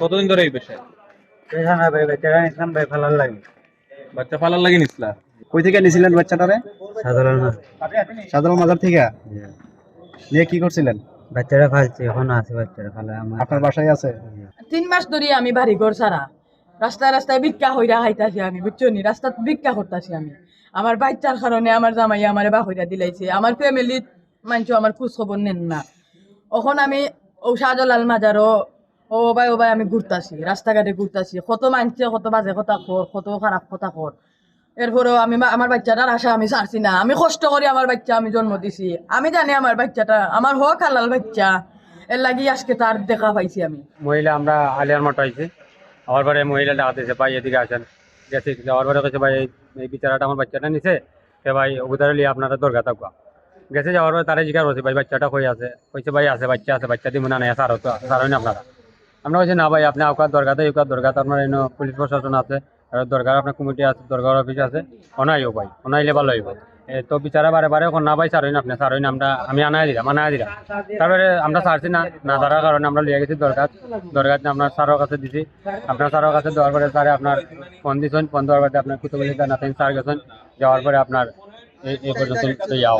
কতদিন ধরে এই পেশায়? পেশা না ভাই বেচারা ইসলাম ভাই ফেলার লাগে। বাচ্চা পালার লাগে নিসলা কই থেকে নিছিলেন বাচ্চাটারে? সাধারণ না সাধারণ মাজার থেকে? নিয়ে কি করছিলেন? বাচ্চারা ফালছে এখনও আছে বাচ্চারা ফালা আমার আপনার বাসায় আছে? তিন মাস ধরে আমি বাড়ি ঘর সারা রাস্তায় রাস্তায় ভিক্ষা হইরা খাইতাছি আমি বুঝছ নি? রাস্তাত ভিক্ষা করতাছি আমি। আমার বাচ্চার কারণে আমার জামাই আমার বা হইরা দিলাইছে। আমার ফ্যামিলির মানছো আমার খোঁজ খবর নেন না। এখন আমি ও শাহজালাল মাজারও ও ভাই ও ভাই, আমি ঘুরতাছি রাস্তাঘাটে ঘুরতাছি কত মানছে, কত বাজে কথা কর কত খারাপ কথা কর এরপরেও আমি আমার বাচ্চাটার আশা আমি ছাড়ছি না। আমি কষ্ট করে আমার বাচ্চা, আমি জন্ম দিছি। আমি জানি আমার বাচ্চাটা, আমার হোক হালাল বাচ্চা, এর লাগি আজকে তার দেখা পাইছি আমি। মহিলা, আমরা আলিয়ার মতো আইছি। আমার পরে মহিলা ডাকাতেছে ভাই, এদিকে আসেন। গেছে যাওয়ার পরে কাছে, ভাই, এই- বিচারাটা আমার বাচ্চাটা নিছে। সে ভাই ওগুতারে লিয়ে আপনারা দরগা থাকুয়া গেছে যাওয়ার পরে তারা জিজ্ঞাসা করছে, ভাই, বাচ্চাটা কই আছে? কইছে, ভাই, আছে, বাচ্চা আছে, বাচ্চা দিব না নাই সারো তো সারো না আপনারা। আমরা বলছি, না ভাই, আপনি আউকার দরগাতে ইউকার দরগাতে আপনার এনে পুলিশ প্রশাসন আছে, আর দরগার আপনার কমিটি আছে, দরগার অফিস আছে, অনাইও ভাই, অনাইলে ভালো হইব। তো বিচারা বারে বারে এখন, না ভাই সারইন আপনি সারইন আমরা, আমি আনাই দিলাম আনাই দিলাম। তারপরে আমরা সারছি না না সারার কারণে আমরা লিয়ে গেছি দরকার দরকার আপনার স্যারের কাছে দিছি। আপনার স্যারের কাছে দেওয়ার পরে স্যারে আপনার ফোন দিছেন, ফোন দেওয়ার পরে আপনার কুতুবলি নাতেন স্যার গেছেন, যাওয়ার পরে আপনার এই পর্যন্ত ইয়া